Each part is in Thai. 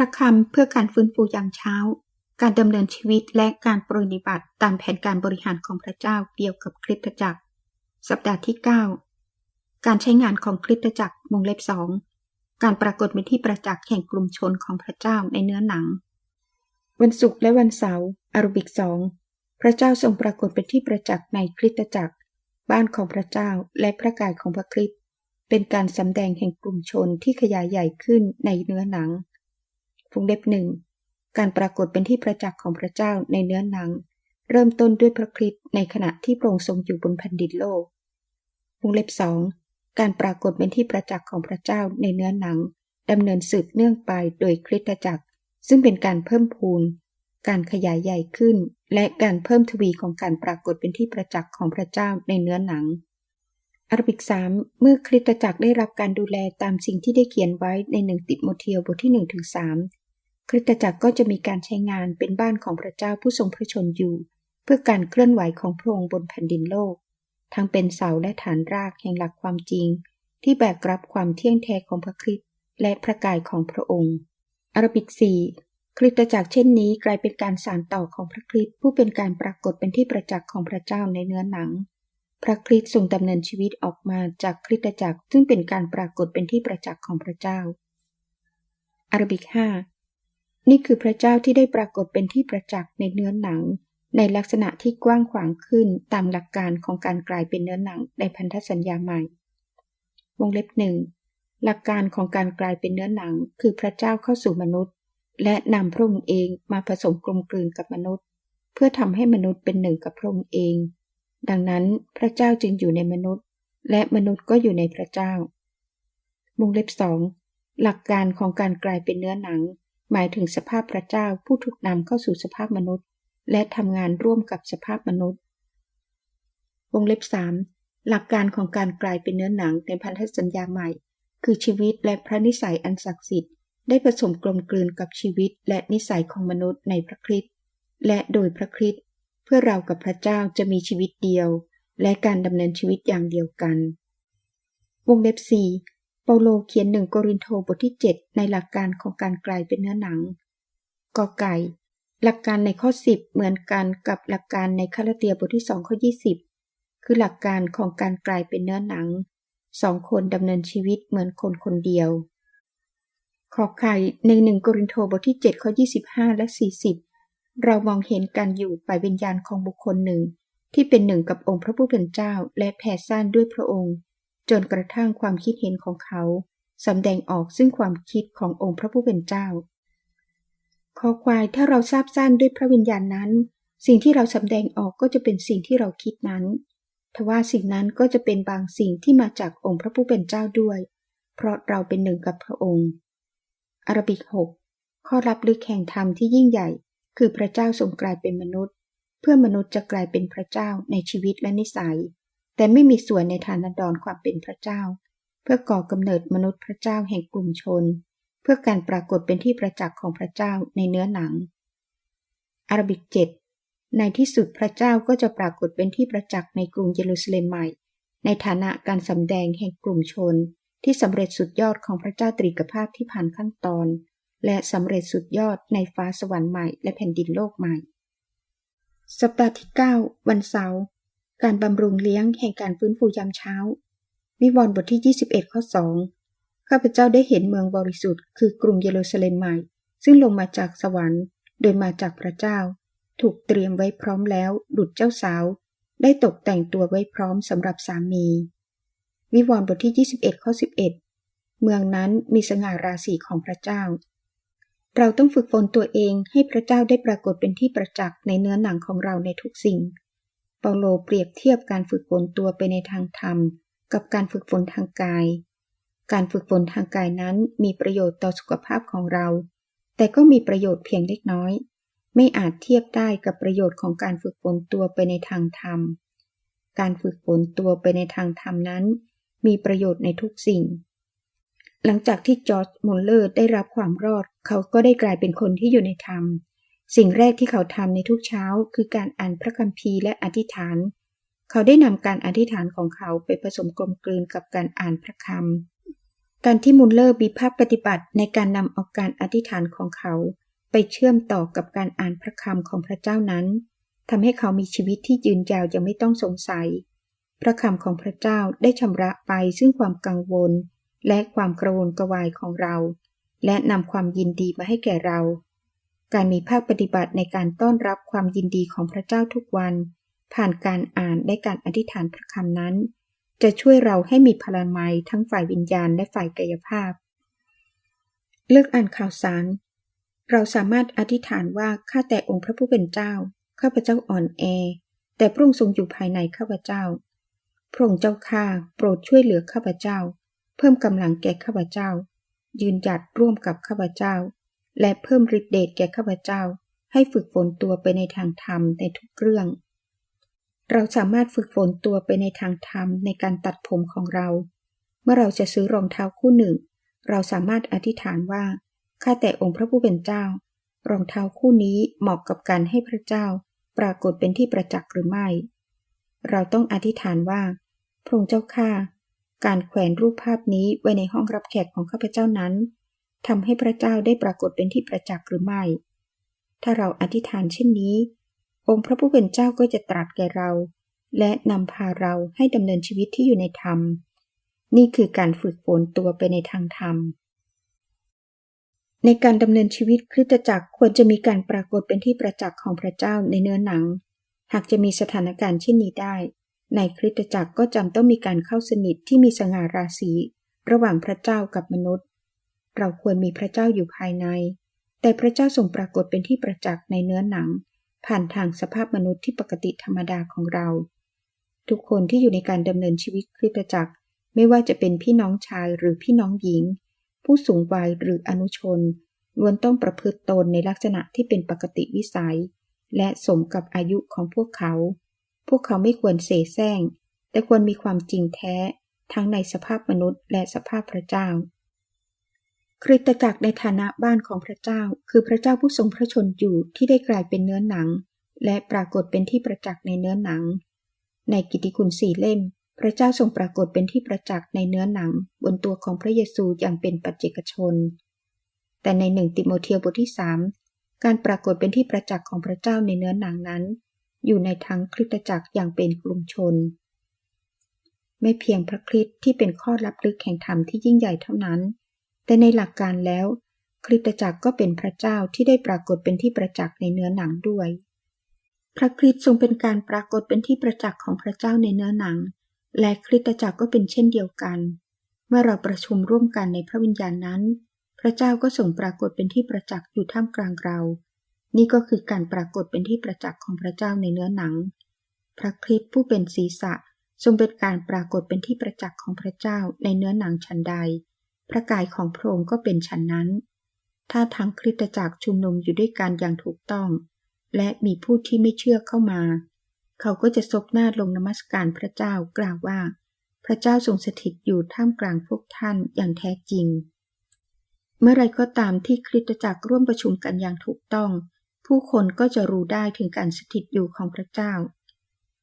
ระคำเพื่อการฟื้นฟูยามเช้า การดำเนินชีวิตและการปฏิบัติตามแผนการบริหารของพระเจ้าเกี่ยวกับคริสตจักร สัปดาห์ที่ 9 การใช้งานของคริสตจักรวงเล็บสองการปรากฏเป็นที่ประจักษ์แห่งกลุ่มชนของพระเจ้าในเนื้อหนัง วันศุกร์และวันเสาร์อารบิกสองพระเจ้าทรงปรากฏเป็นที่ประจักษ์ในคริสตจักร บ้านของพระเจ้าและพระกายของพระคริสต์เป็นการสำแดงแห่งกลุ่มชนที่ขยายใหญ่ขึ้นในเนื้อหนัง วงเล็บหนึ่งการปรากฏเป็นที่ประจักษ์ของพระเจ้าในเนื้อหนัง เริ่มต้นด้วยพระคริสต์ในขณะที่พระองค์ทรงอยู่บนแผ่นดินโลกวงเล็บสองการปรากฏเป็นที่ประจักษ์ของพระเจ้าในเนื้อหนังดำเนินสืบเนื่องไปโดยคริสตจักร ซึ่งเป็นการเพิ่มพูน การขยายใหญ่ขึ้น และการเพิ่มทวีของการปรากฏเป็นที่ประจักษ์ของพระเจ้าในเนื้อหนังอารบิกสามเมื่อคริสตจักรได้รับการดูแลตามสิ่งที่ได้เขียนไว้ในหนึ่งติดโมเทียวบทที่หนึ่งถึงสาม คริสตจักรก็จะมีการใช้งานเป็นบ้านของพระเจ้าผู้ทรงพระชนอยู่ เพื่อการเคลื่อนไหวของพระองค์บนแผ่นดินโลก ทั้งเป็นเสาและฐานรากแห่งหลักความจริง ที่แบกรับความเที่ยงแท้ของพระคริสต์และพระกายของพระองค์อารบิกสี่คริสตจักรเช่นนี้กลายเป็นการสานต่อของพระคริสต์ผู้เป็นการปรากฏเป็นที่ประจักษ์ของพระเจ้าในเนื้อหนัง พระคริสต์ทรงดำเนินชีวิตออกมาจากคริสตจักรซึ่งเป็นการปรากฏเป็นที่ประจักษ์ของพระเจ้าอารบิกห้า นี่คือพระเจ้าที่ได้ปรากฏเป็นที่ประจักษ์ในเนื้อหนัง ในลักษณะที่กว้างขวางขึ้นตามหลักการของการกลายเป็นเนื้อหนังในพันธสัญญาใหม่ วงเล็บหนึ่งหลักการของการกลายเป็นเนื้อหนัง คือพระเจ้าเข้าสู่มนุษย์ และนำพระองค์เองมาผสมกลมกลืนกับมนุษย์ เพื่อทำให้มนุษย์เป็นหนึ่งกับพระองค์เอง ดังนั้นพระเจ้าจึงอยู่ในมนุษย์ และมนุษย์ก็อยู่ในพระเจ้าวงเล็บสองหลักการของการกลายเป็นเนื้อหนัง หมายถึงสภาพพระเจ้าผู้ถูกนำเข้าสู่สภาพมนุษย์ และทำงานร่วมกับสภาพมนุษย์ วงเล็บสามหลักการของการกลายเป็นเนื้อหนังในพันธสัญญาใหม่ คือชีวิตและพระนิสัยอันศักดิ์สิทธิ์ได้ผสมกลมกลืนกับชีวิตและนิสัยของมนุษย์ในพระคริสต์และโดยพระคริสต์เพื่อเรากับพระเจ้าจะมีชีวิตเดียว และการดำเนินชีวิตอย่างเดียวกัน วงเล็บสี่ ปโลเขียนหนึ่งโกรินโทบทที่ 7 ในหลักการของการกลายเป็นเนื้อหนังกอไก่ หลักการในข้อ 10 เหมือนกันกับหลักการในคาราเตียบทที่2ข้อ 20 คือหลักการของการกลายเป็นเนื้อหนังสองคนดำเนินชีวิตเหมือนคนคนเดียว ขอไข่ในหนึ่งโกรินโทบทที่ 7 ข้อ 25 และ 40 เรามองเห็นการอยู่ฝ่ายวิญญาณของบุคคลหนึ่ง ที่เป็นหนึ่งกับองค์พระผู้เป็นเจ้าและแผ่ซ่านด้วยพระองค์ จนกระทั่งความคิดเห็นของเขาสำแดงออกซึ่งความคิดขององค์พระผู้เป็นเจ้าขอควายถ้าเราทราบสั้นด้วยพระวิญญาณนั้น สิ่งที่เราสำแดงออกก็จะเป็นสิ่งที่เราคิดนั้นทว่าสิ่งนั้นก็จะเป็นบางสิ่งที่มาจากองค์พระผู้เป็นเจ้าด้วย เพราะเราเป็นหนึ่งกับพระองค์ อารบิกหกข้อรับลึกแห่งธรรมที่ยิ่งใหญ่ คือพระเจ้าทรงกลายเป็นมนุษย์ เพื่อมนุษย์จะกลายเป็นพระเจ้าในชีวิตและนิสัย แต่ไม่มีส่วนในฐานันดรความเป็นพระเจ้า เพื่อก่อกำเนิดมนุษย์พระเจ้าแห่งกลุ่มชน เพื่อการปรากฏเป็นที่ประจักษ์ของพระเจ้าในเนื้อหนัง อารบิกเจ็ดในที่สุดพระเจ้าก็จะปรากฏเป็นที่ประจักษ์ในกรุงเยรูซาเล็มใหม่ ในฐานะการสำแดงแห่งกลุ่มชน ที่สำเร็จสุดยอดของพระเจ้าตรีกภาพที่ผ่านขั้นตอน และสำเร็จสุดยอดในฟ้าสวรรค์ใหม่และแผ่นดินโลกใหม่ สัปดาห์ที่ 9 วันเสาร์ การบำรุงเลี้ยงแห่งการฟื้นฟูยามเช้า วิวรณ์บทที่ 21 ข้อ 2 ข้าพเจ้าได้เห็นเมืองบริสุทธิ์คือกรุงเยรูซาเล็มใหม่ ซึ่งลงมาจากสวรรค์ โดยมาจากพระเจ้า ถูกเตรียมไว้พร้อมแล้ว ดุจเจ้าสาว ได้ตกแต่งตัวไว้พร้อมสำหรับสามี วิวรณ์บทที่ 21 ข้อ 11 เมืองนั้นมีสง่าราศีของพระเจ้า เราต้องฝึกฝนตัวเองให้พระเจ้าได้ปรากฏเป็นที่ประจักษ์ในเนื้อหนังของเราในทุกสิ่ง เปาโลเปรียบเทียบการฝึกฝนตัวไปในทางธรรม กับการฝึกฝนทางกาย การฝึกฝนทางกายนั้นมีประโยชน์ต่อสุขภาพของเรา แต่ก็มีประโยชน์เพียงเล็กน้อย ไม่อาจเทียบได้กับประโยชน์ของการฝึกฝนตัวไปในทางธรรม การฝึกฝนตัวไปในทางธรรมนั้น มีประโยชน์ในทุกสิ่ง หลังจากที่จอร์จมุลเลอร์ได้รับความรอด เขาก็ได้กลายเป็นคนที่อยู่ในธรรม สิ่งแรกที่เขาทำในทุกเช้าคือการอ่านพระคัมภีร์และอธิษฐาน เขาได้นำการอธิษฐานของเขาไปผสมกลมกลืนกับการอ่านพระคำการที่มุลเลอร์มีภาคปฏิบัติในการนำเอาการอธิษฐานของเขา ไปเชื่อมต่อกับการอ่านพระคำของพระเจ้านั้นทำให้เขามีชีวิตที่ยืนยาวยังไม่ต้องสงสัย พระคำของพระเจ้าได้ชำระไปซึ่งความกังวล และความกระวนกระวายของเรา และนำความยินดีมาให้แก่เรา การมีภาคปฏิบัติในการต้อนรับความยินดีของพระเจ้าทุกวัน ผ่านการอ่านและการอธิษฐานพระคำนั้น จะช่วยเราให้มีพลังไม้ทั้งฝ่ายวิญญาณและฝ่ายกายภาพ เลือกอ่านข่าวสาร เราสามารถอธิษฐานว่าข้าแต่องค์พระผู้เป็นเจ้า ข้าพเจ้าอ่อนแอ แต่พระองค์ทรงอยู่ภายในข้าพเจ้า พระองค์เจ้าข้าโปรดช่วยเหลือข้าพเจ้า เพิ่มกำลังแก่ข้าพเจ้า ยืนหยัดร่วมกับข้าพเจ้า และเพิ่มฤทธิเดชแก่ข้าพเจ้า ให้ฝึกฝนตัวไปในทางธรรมในทุกเรื่อง เราสามารถฝึกฝนตัวไปในทางธรรมในการตัดผมของเรา เมื่อเราจะซื้อรองเท้าคู่หนึ่ง เราสามารถอธิษฐานว่าข้าแต่องค์พระผู้เป็นเจ้า รองเท้าคู่นี้เหมาะกับการให้พระเจ้า ปรากฏเป็นที่ประจักษ์หรือไม่ เราต้องอธิษฐานว่า พระองค์เจ้าข้าการแขวนรูปภาพนี้ไว้ในห้องรับแขกของข้าพเจ้านั้น ทำให้พระเจ้าได้ปรากฏเป็นที่ประจักษ์หรือไม่ ถ้าเราอธิษฐานเช่นนี้ องค์พระผู้เป็นเจ้าก็จะตรัสแก่เรา และนำพาเราให้ดำเนินชีวิตที่อยู่ในธรรม นี่คือการฝึกฝนตัวไปในทางธรรม ในการดำเนินชีวิตคริสตจักรควรจะมีการปรากฏเป็นที่ประจักษ์ของพระเจ้าในเนื้อหนัง หากจะมีสถานการณ์เช่นนี้ได้ ในคริสตจักรก็จำต้องมีการเข้าสนิทที่มีสง่าราศีระหว่างพระเจ้ากับมนุษย์ เราควรมีพระเจ้าอยู่ภายใน แต่พระเจ้าทรงปรากฏเป็นที่ประจักษ์ในเนื้อหนัง ผ่านทางสภาพมนุษย์ที่ปกติธรรมดาของเรา ทุกคนที่อยู่ในการดำเนินชีวิตคริสตจักร ไม่ว่าจะเป็นพี่น้องชายหรือพี่น้องหญิง ผู้สูงวัยหรืออนุชนล้วนต้องประพฤติตนในลักษณะที่เป็นปกติวิสัย และสมกับอายุของพวกเขา พวกเขาไม่ควรเสแสร้ง แต่ควรมีความจริงแท้ ทั้งในสภาพมนุษย์และสภาพพระเจ้า คริสตจักรในฐานะบ้านของพระเจ้า คือพระเจ้าผู้ทรงพระชนอยู่ที่ได้กลายเป็นเนื้อหนัง และปรากฏเป็นที่ประจักษ์ในเนื้อหนัง ในกิติคุณสี่เล่ม พระเจ้าทรงปรากฏเป็นที่ประจักษ์ในเนื้อหนัง บนตัวของพระเยซูอย่างเป็นปัจเจกชน แต่ในหนึ่งติโมเทียบทที่สามการปรากฏเป็นที่ประจักษ์ของพระเจ้าในเนื้อหนังนั้น อยู่ในทั้งคริสตจักรอย่างเป็นกลุ่มชน ไม่เพียงพระคริสต์ที่เป็นข้อลับลึกแห่งธรรมที่ยิ่งใหญ่เท่านั้น แต่ในหลักการแล้ว คริสตจักรก็เป็นพระเจ้าที่ได้ปรากฏเป็นที่ประจักษ์ในเนื้อหนังด้วย พระคริสต์ทรงเป็นการปรากฏเป็นที่ประจักษ์ของพระเจ้าในเนื้อหนัง และคริสตจักรก็เป็นเช่นเดียวกัน เมื่อเราประชุมร่วมกันในพระวิญญาณนั้น พระเจ้าก็ส่งปรากฏเป็นที่ประจักษ์อยู่ท่ามกลางเรา นี่ก็คือการปรากฏเป็นที่ประจักษ์ของพระเจ้าในเนื้อหนัง พระคริสต์ผู้เป็นศีรษะทรงเป็นการปรากฏเป็นที่ประจักษ์ของพระเจ้าในเนื้อหนังชั้นใด พระกายของพระองค์ก็เป็นชั้นนั้น ถ้าทั้งคริสตจักรชุมนุมอยู่ด้วยกันอย่างถูกต้อง และมีผู้ที่ไม่เชื่อเข้ามา เขาก็จะซบหน้าลงนมัสการพระเจ้ากล่าวว่า พระเจ้าทรงสถิตอยู่ท่ามกลางพวกท่านอย่างแท้จริง เมื่อไรก็ตามที่คริสตจักรร่วมประชุมกันอย่างถูกต้อง ผู้คนก็จะรู้ได้ถึงการสถิตอยู่ของพระเจ้า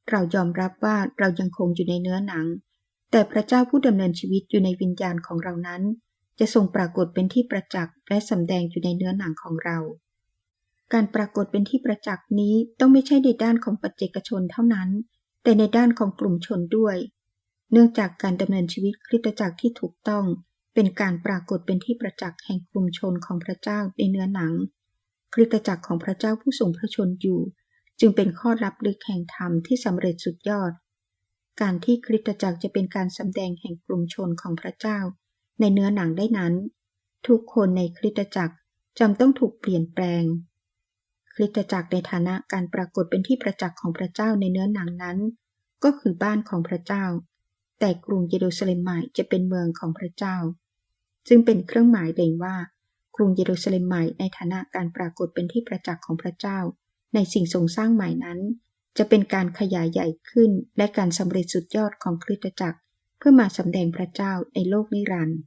เรายอมรับว่าเรายังคงอยู่ในเนื้อหนัง แต่พระเจ้าผู้ดำเนินชีวิตอยู่ในวิญญาณของเรานั้น จะทรงปรากฏเป็นที่ประจักษ์และสำแดงอยู่ในเนื้อหนังของเรา การปรากฏเป็นที่ประจักษ์นี้ต้องไม่ใช่ในด้านของปัจเจกชนเท่านั้น แต่ในด้านของกลุ่มชนด้วย เนื่องจากการดำเนินชีวิตคริสตจักรที่ถูกต้อง เป็นการปรากฏเป็นที่ประจักษ์แห่งกลุ่มชนของพระเจ้าในเนื้อหนัง คริสตจักรของพระเจ้าผู้ทรงพระชนอยู่ จึงเป็นข้อรับลึกแห่งธรรมที่สำเร็จสุดยอด การที่คริสตจักรจะเป็นการสำแดงแห่งกลุ่มชนของพระเจ้า ในเนื้อหนังได้นั้น ทุกคนในคริสตจักรจำต้องถูกเปลี่ยนแปลง คริสตจักรในฐานะการปรากฏเป็นที่ประจักษ์ของพระเจ้าในเนื้อหนังนั้น ก็คือบ้านของพระเจ้า แต่กรุงเยรูซาเล็มใหม่จะเป็นเมืองของพระเจ้าจึงเป็นเครื่องหมายเด่งว่ากรุงเยรูซาเล็มใหม่ในฐานะการปรากฏเป็นที่ประจักษ์ของพระเจ้า ในสิ่งทรงสร้างใหม่นั้น จะเป็นการขยายใหญ่ขึ้นและการสำเร็จสุดยอดของคริสตจักร เพื่อมาสำแดงพระเจ้าในโลกนิรันดร์